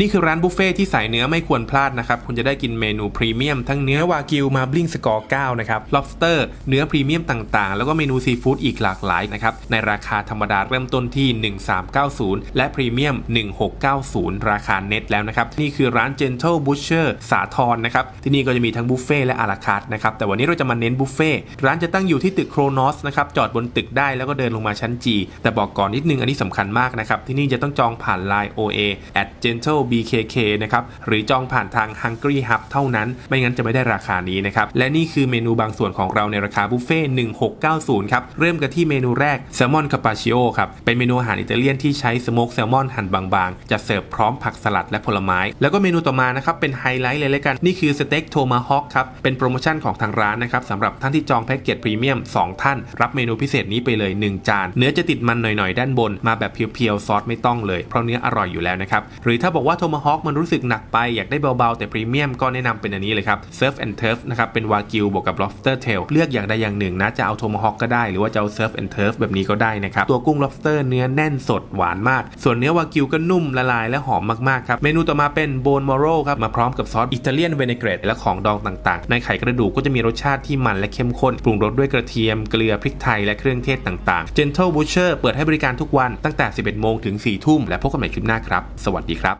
นี่คือร้านบุฟเฟ่ที่สายเนื้อไม่ควรพลาดนะครับ คุณจะได้กินเมนูพรีเมียมทั้งเนื้อวากิวมาบลิงสกอร์9นะครับ lobster เนื้อพรีเมียมต่างๆ แล้วก็เมนูซีฟู้ดอีกหลากหลายนะครับ ในราคาธรรมดาเริ่มต้นที่ 1390 และพรีเมียม 1690 ราคาเน็ตแล้วนะครับ นี่คือร้าน Gentle Butcher สาทรนะครับ ที่นี่ก็จะมีทั้งบุฟเฟ่และอาราคาร์นะครับ แต่วันนี้เราจะมาเน้นบุฟเฟ่ร้านจะตั้งอยู่ที่ตึกโครนอสนะครับจอดบนตึกได้แล้วก็เดินลงมาชั้น G แต่บอกก่อนนิดนึงอันนี้สำคัญมากนะครับที่นี่จะต้องจองผ่าน Line OA at gentle bkk นะครับหรือจองผ่านทาง Hungry Hub เท่านั้น ไม่งั้นจะไม่ได้ราคานี้นะครับ และนี่คือเมนูบางส่วนของเราในราคาบุฟเฟ่1690 ครับ เริ่มกันที่เมนูแรกแซลมอนคาปาชิโอครับ เป็นเมนูอาหารอิตาเลียนที่ใช้สโมกแซลมอนหั่นบางๆ จะเสิร์ฟพร้อมผักสลัดและผลไม้ แล้วก็เมนูต่อมานะครับ เป็นไฮไลท์เลยเลยกัน นี่คือสเต็กโทมาฮอคครับ เป็นโปรโมชั่นของทางร้านนะครับสำหรับท่านที่จองแพ็กเกจพรีเมียม 2 ท่าน รับเมนูพิเศษนี้ไปเลย 1 จาน เนื้อจะติดมันหน่อยๆ ด้านบน มาแบบเพียวๆ ซอสไม่ต้องเลย เพราะเนื้ออร่อยอยู่แล้วนะครับ หรือถ้าบอกว่าโทมาฮอคมันรู้สึกหนักไปอยากได้เบาๆ แต่พรีเมียมก็แนะนำเป็นอันนี้เลยครับเซิร์ฟแอนด์เทิร์ฟนะครับเป็นวากิวบวกกับ lobster tail เลือกอย่างใดอย่างหนึ่งนะจะเอาโทมาฮอคก็ได้หรือว่าจะเอาเซิร์ฟแอนด์เทิร์ฟแบบนี้ก็ได้นะครับตัวกุ้ง lobster เนื้อแน่นสดหวานมาก ส่วนเนื้อวากิวก็นุ่มละลายและหอมมากๆครับเมนูต่อมาเป็นโบนมอโรครับมาพร้อมกับซอสอิตาเลียนเวเนเกรตและของดองต่างๆ ในไข่กระดูกก็จะมีรสชาติที่มันและเข้มข้นปรุงรสด้วยกระเทียมเกลือพริกไทยและเครื่องเทศต่างๆ Gentle Butcher เปิดให้บริการทุกวันตั้งแต่ 11 โมงถึง 4 ทุ่ม และพบกันใหม่คลิปหน้าครับ สวัสดีครับ